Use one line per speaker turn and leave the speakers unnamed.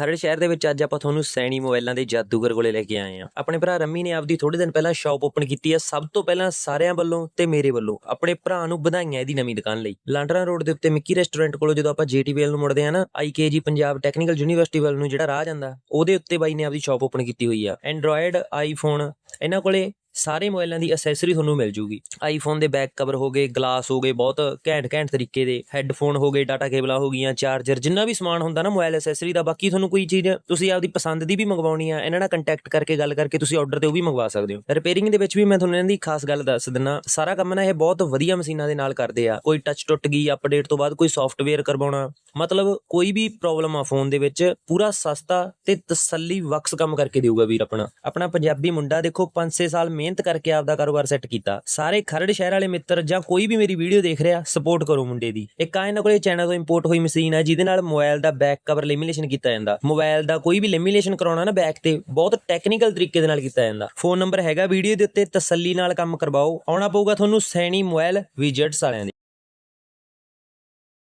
ਖਰੜ ਸ਼ਹਿਰ ਦੇ ਵਿੱਚ ਅੱਜ ਆਪਾਂ ਤੁਹਾਨੂੰ ਸੈਣੀ ਮੋਬਾਈਲਾਂ ਦੇ ਜਾਦੂਗਰ ਕੋਲੇ ਲੈ ਕੇ ਆਏ ਆ ਆਪਣੇ ਭਰਾ ਰੰਮੀ ਨੇ ਆਪਦੀ ਥੋੜੇ ਦਿਨ ਪਹਿਲਾਂ ਸ਼ਾਪ ਓਪਨ ਕੀਤੀ ਹੈ। ਸਭ ਤੋਂ ਪਹਿਲਾਂ ਸਾਰਿਆਂ ਵੱਲੋਂ ਤੇ ਮੇਰੇ ਵੱਲੋਂ ਆਪਣੇ ਭਰਾ ਨੂੰ ਵਧਾਈਆਂ ਇਹਦੀ ਨਵੀਂ ਦੁਕਾਨ ਲਈ। ਲਾਂਡਰਾ ਰੋਡ ਦੇ ਉੱਤੇ ਮਿੱਕੀ ਰੈਸਟੋਰੈਂਟ ਕੋਲੋਂ ਜਦੋਂ ਆਪਾਂ ਜੀਟੀਵੀਐਲ ਨੂੰ ਮੁੜਦੇ ਆ ਨਾ ਆਈਕੇਜੀ ਪੰਜਾਬ ਟੈਕਨੀਕਲ ਯੂਨੀਵਰਸਿਟੀ ਵੱਲ ਨੂੰ ਜਿਹੜਾ ਰਾਹ ਜਾਂਦਾ, ਉਹਦੇ ਉੱਤੇ ਬਾਈ ਨੇ ਆਪਦੀ ਸ਼ਾਪ ਓਪਨ ਕੀਤੀ ਹੋਈ ਆ। ਐਂਡਰੋਇਡ ਆਈਫੋਨ ਇਹਨਾਂ ਕੋਲੇ ਸਾਰੇ ਮੋਬਾਈਲਾਂ ਦੀ ਅਸੈਸਰੀ ਤੁਹਾਨੂੰ ਮਿਲ ਜੂਗੀ। ਆਈਫੋਨ ਦੇ ਬੈਕ ਕਵਰ ਹੋ ਗਏ ਗਲਾਸ ਹੋ ਗਏ, ਬਹੁਤ ਘੈਂਟ ਘੈਂਟ ਤਰੀਕੇ ਦੇ ਹੈੱਡਫੋਨ ਹੋ ਗਏ ਡਾਟਾ ਕੇਬਲਾਂ ਹੋ ਗਈਆਂ ਚਾਰਜਰ ਜਿੰਨਾ ਵੀ ਸਮਾਨ ਹੁੰਦਾ ਨਾ ਮੋਬਾਈਲ ਅਸੈਸਰੀ ਦਾ, ਬਾਕੀ ਤੁਹਾਨੂੰ ਕੋਈ ਚੀਜ਼ ਤੁਸੀਂ ਆਪਦੀ ਪਸੰਦ ਦੀ ਵੀ ਮੰਗਵਾਉਣੀ ਆ, ਇਹਨਾਂ ਨਾਲ ਕੰਟੈਕਟ ਕਰਕੇ ਗੱਲ ਕਰਕੇ ਤੁਸੀਂ ਆਰਡਰ ਤੇ ਉਹ ਵੀ ਮੰਗਵਾ ਸਕਦੇ ਹੋ। ਰਿਪੇਅਰਿੰਗ ਦੇ ਵਿੱਚ ਵੀ ਮੈਂ ਤੁਹਾਨੂੰ ਇਹਨਾਂ ਦੀ ਖਾਸ ਗੱਲ ਦੱਸ ਦਿੰਨਾ, ਸਾਰਾ ਕੰਮ ਨਾ ਇਹ ਬਹੁਤ ਵਧੀਆ ਮਸ਼ੀਨਾਂ ਦੇ ਨਾਲ ਕਰਦੇ ਆ। ਕੋਈ ਟੱਚ ਟੁੱਟ ਗਈ ਅਪਡੇਟ ਤੋਂ ਬਾਅਦ ਕੋਈ ਸੌਫਟਵੇਅਰ ਕਰਵਾਉਣਾ, ਮਤਲਬ ਕੋਈ ਵੀ ਪ੍ਰੋਬਲਮ ਆ ਫੋਨ ਦੇ ਵਿੱਚ, ਪੂਰਾ ਸਸਤਾ ਤੇ ਤਸੱਲੀ ਵਕਸ ਕੰਮ ਕਰਕੇ ਦੇਊਗਾ ਵੀਰ ਆਪਣਾ। ਆਪਣਾ ਪੰਜਾਬੀ ਮੁੰਡਾ ਦੇਖੋ 5-6 ਸਾਲ ਮਿਹਨਤ ਕਰਕੇ ਆਪਦਾ ਕਾਰੋਬਾਰ ਸੈੱਟ ਕੀਤਾ। ਸਾਰੇ ਖਰੜ ਸ਼ਹਿਰ ਵਾਲੇ ਮਿੱਤਰ ਜਾਂ ਕੋਈ ਵੀ ਮੇਰੀ ਵੀਡੀਓ ਦੇਖ ਰਿਹਾ ਸਪੋਰਟ ਕਰੋ ਮੁੰਡੇ ਦੀ। ਇੱਕ ਆ ਇਹਨਾਂ ਕੋਲੇ ਚੈਨਲ ਤੋਂ ਇੰਪੋਰਟ ਹੋਈ ਮਸ਼ੀਨ ਹੈ ਜਿਹਦੇ ਨਾਲ ਮੋਬਾਈਲ ਦਾ ਬੈਕ ਕਵਰ ਲੈਮੀਨੇਸ਼ਨ ਕੀਤਾ ਜਾਂਦਾ। ਮੋਬਾਈਲ ਦਾ ਕੋਈ ਵੀ ਲੈਮੀਨੇਸ਼ਨ ਕਰਾਉਣਾ ਨਾ ਬੈਕ ਤੇ, ਬਹੁਤ ਟੈਕਨੀਕਲ ਤਰੀਕੇ ਦੇ ਨਾਲ ਕੀਤਾ ਜਾਂਦਾ। ਫੋਨ ਨੰਬਰ ਹੈਗਾ ਵੀਡੀਓ ਦੇ ਉੱਤੇ, ਤਸੱਲੀ ਨਾਲ ਕੰਮ ਕਰਵਾਓ। ਆਉਣਾ ਪਊਗਾ ਤੁਹਾਨੂੰ ਸੈਣੀ ਮੋਬਾਈਲ ਵਿਜਟਸ ਵਾਲਿਆਂ ਦੇ।